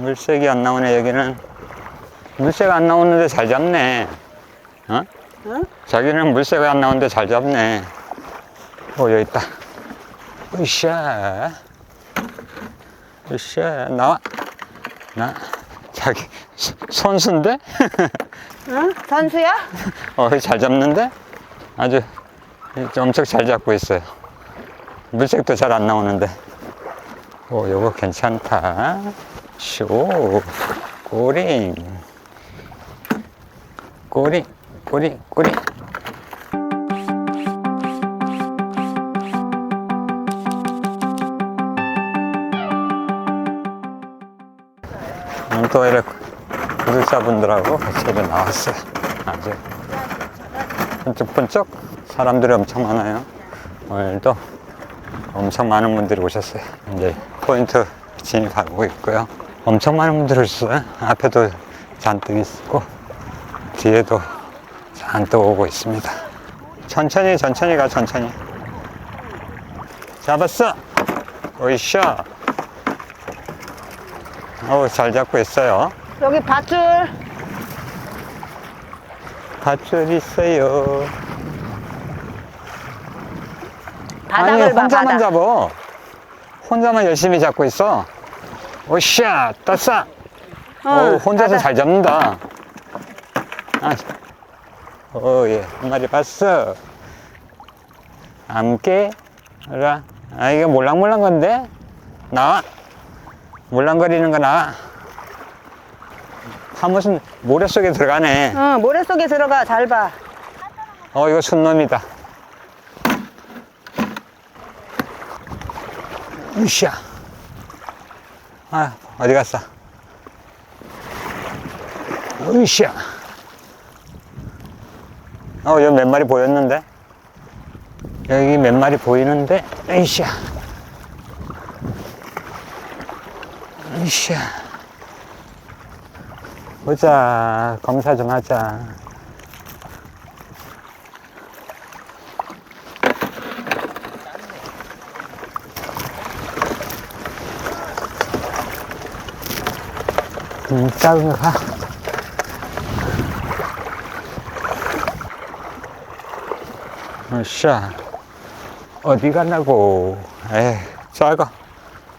물색이 안 나오네 여기는 물색 안 나오는데 잘 잡네 어? 응? 자기는 물색이 안 나오는데 잘 잡네 오 여기 있다 으쌰 으쌰 나와 나 자기 소- 선수인데? 응? 선수야? 어, 잘 잡는데? 아주 엄청 잘 잡고 있어요. 물색도 잘 안 나오는데. 오, 요거 괜찮다. 쇼, 꼬링. 꼬링, 꼬링, 꼬링. 이렇게 구독자분들하고 같이 나왔어요. 아주 번쩍번쩍 사람들이 엄청 많아요. 오늘도 엄청 많은 분들이 오셨어요. 이제 포인트 진입하고 있고요. 엄청 많은 분들이 오셨어요. 앞에도 잔뜩 있고 뒤에도 잔뜩 오고 있습니다. 천천히 천천히 가 천천히. 잡았어. 오이샤. 어우 잘 잡고 있어요. 여기 밧줄. 밧줄 있어요. 바닥을 아니 봐, 혼자만 바닥. 잡어 혼자만 열심히 잡고 있어 오샤 떴어. 응, 오, 혼자서. 잘 잡는다. 아, 오예 한 마리 봤어. 암깨라 아? 이게 몰랑몰랑 건데? 나와. 몰랑거리는 거 나와. 한 무슨 모래 속에 들어가네. 응, 모래 속에 들어가. 잘 봐. 어 이거 순놈이다. 으쌰 아 어디 갔어? 으쌰 어 여기 몇 마리 보였는데? 여기 몇 마리 보이는데? 으쌰 으쌰 보자 검사 좀 하자 음, 작은 거 가. 으쌰. 어디 가냐고. 에이, 작아.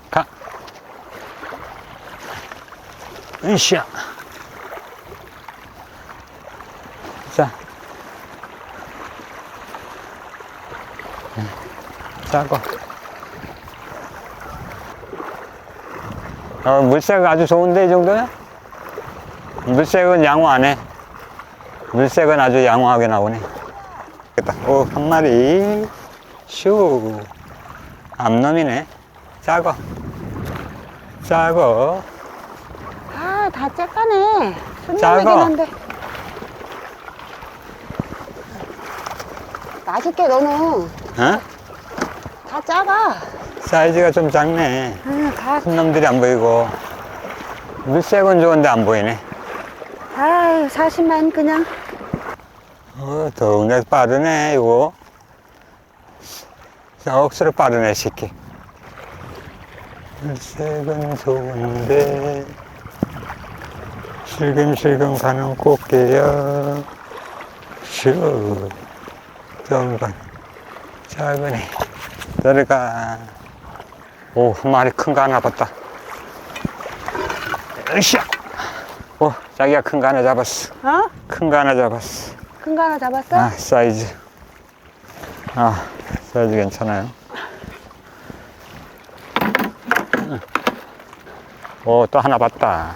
가. 으쌰. 자. 음, 작아. 어, 물색 아주 좋은데, 이 정도면? 물색은 양호 안 해. 물색은 아주 양호하게 나오네. 됐다. 오, 한 마리. 슈. 암놈이네. 작어. 작어. 아, 다. 손님이긴 작아. 한데. 맛있게 너는 어? 다 작아. 사이즈가 좀 작네. 응, 다. 큰 놈들이 안 보이고. 물색은 좋은데 안 보이네. 아유, 40만 그냥. 어, 동네 빠르네, 이거. 자, 억수로 빠르네, 새끼. 물색은 좋은데, 실금실금 가는 꽃게야. 슈, 정건, 작으네. 들어가. 오, 한 마리 큰 거 하나 봤다. 으쌰! 오, 자기가 큰 거 하나 잡았어. 어? 큰 거 하나 잡았어. 큰 거 하나 잡았어? 아, 사이즈. 아, 사이즈 괜찮아요. 오, 또 하나 봤다.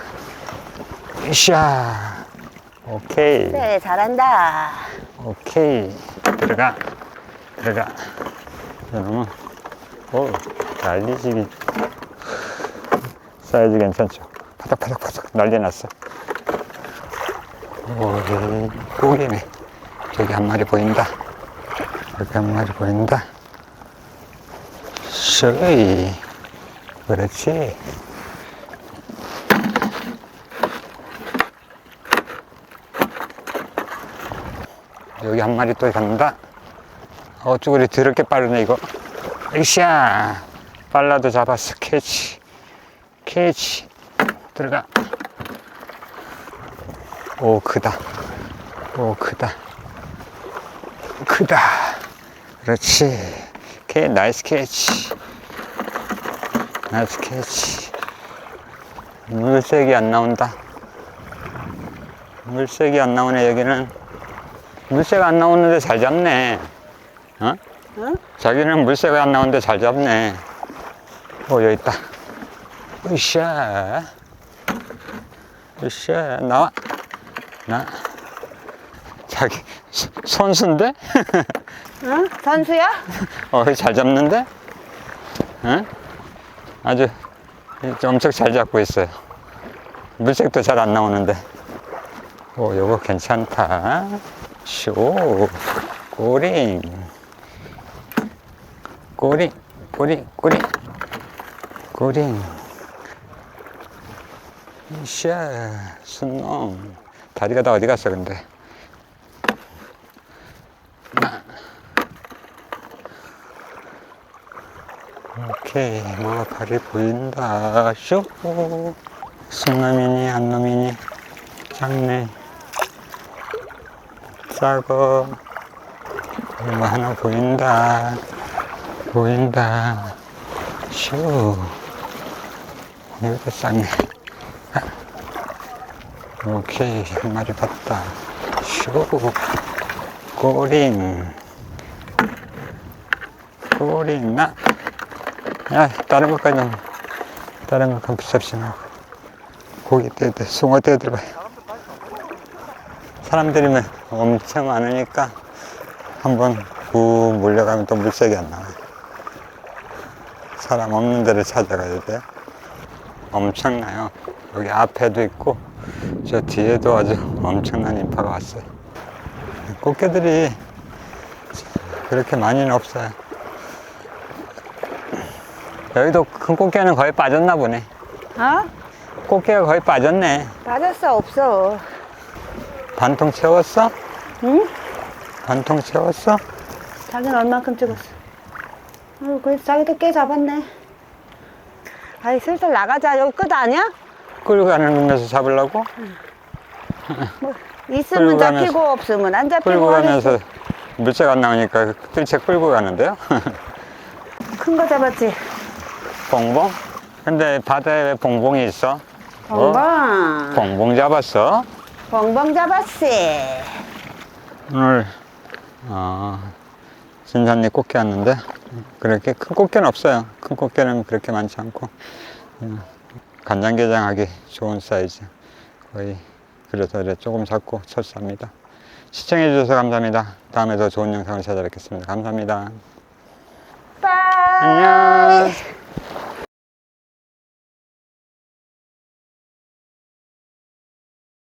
으쌰. 오케이. 네, 잘한다. 오케이. 들어가. 들어가. 이러면, 오, 난리지기. 사이즈 괜찮죠? 파닥파닥파닥 난리 났어. 오, 고기네. 저기 한 마리 보인다. 저기 한 마리 보인다. 셔이. 그렇지. 여기 한 마리 또 간다. 어, 쭈구리 더럽게 빠르네, 이거. 으쌰. 빨라도 잡았어. 캐치. 캐치. 들어가. 오, 크다. 오, 크다. 크다. 그렇지. 오케이, 나이스 캐치. 나이스 캐치. 물색이 안 나온다. 물색이 안 나오네, 여기는. 물색 안 나오는데 잘 잡네. 어? 응? 자기는 물색이 안 나오는데 잘 잡네. 오, 여기 있다. 으쌰. 으쌰. 나와. 나. 자기, 소- 선수인데? 응? 선수야? 어, 잘 잡는데? 응? 아주 엄청 잘 잡고 있어요. 물색도 잘 안 나오는데. 오, 요거 괜찮다. 쇼, 꼬링. 꼬링, 꼬링, 꼬링. 꼬링. 샤, 순놈. 다리가 다 어디 갔어, 근데. 오케이, 뭐가 발이 보인다. 쇼. 순놈이니, 안놈이니. 작네. 뭐 하나 보인다. 보인다. 쇼. 이것도 작네. 아. 오케이, 한 마리 봤다. 쇼. 꼬링. 꼬링, 나. 야, 다른 것까지 좀, 다른 것까지 비쌉시나. 고기 떼야 돼, 숭어 떼야 들어가. 사람들이 뭐 엄청 많으니까 한번 구 몰려가면 또 물색이 안 나와요. 사람 없는 데를 찾아가야 돼요. 엄청나요. 여기 앞에도 있고, 저 뒤에도 아주 엄청난 인파가 왔어요. 꽃게들이 그렇게 많이는 없어요. 여기도 큰 꽃게는 거의 빠졌나 보네. 어? 꽃게가 거의 빠졌네. 빠졌어, 없어. 반통 채웠어? 응? 반통 채웠어? 자기는 얼만큼 찍었어? 아유, 그래도 자기도 꽤 잡았네. 아이, 슬슬 나가자. 여기 끝 아니야? 끌고 가는 데서 잡으려고? 뭐, 있으면 끌고 가면서- 잡히고, 없으면 안 잡히고. 끌고 하겠지. 가면서 물색 안 나오니까 뜰채 끌고 가는데요? 큰 거 잡았지? 봉봉? 근데 바다에 왜 봉봉이 있어? 어? 봉봉. 봉봉 잡았어? 봉봉 잡았지? 오늘 어, 진산리 꽃게 왔는데 그렇게 큰 꽃게는 없어요. 큰 꽃게는 그렇게 많지 않고 음, 간장게장 하기 좋은 사이즈 거의 그래서 이래 조금 작고 철수합니다. 시청해 주셔서 감사합니다. 다음에 더 좋은 영상을 찾아뵙겠습니다. 감사합니다. 안녕.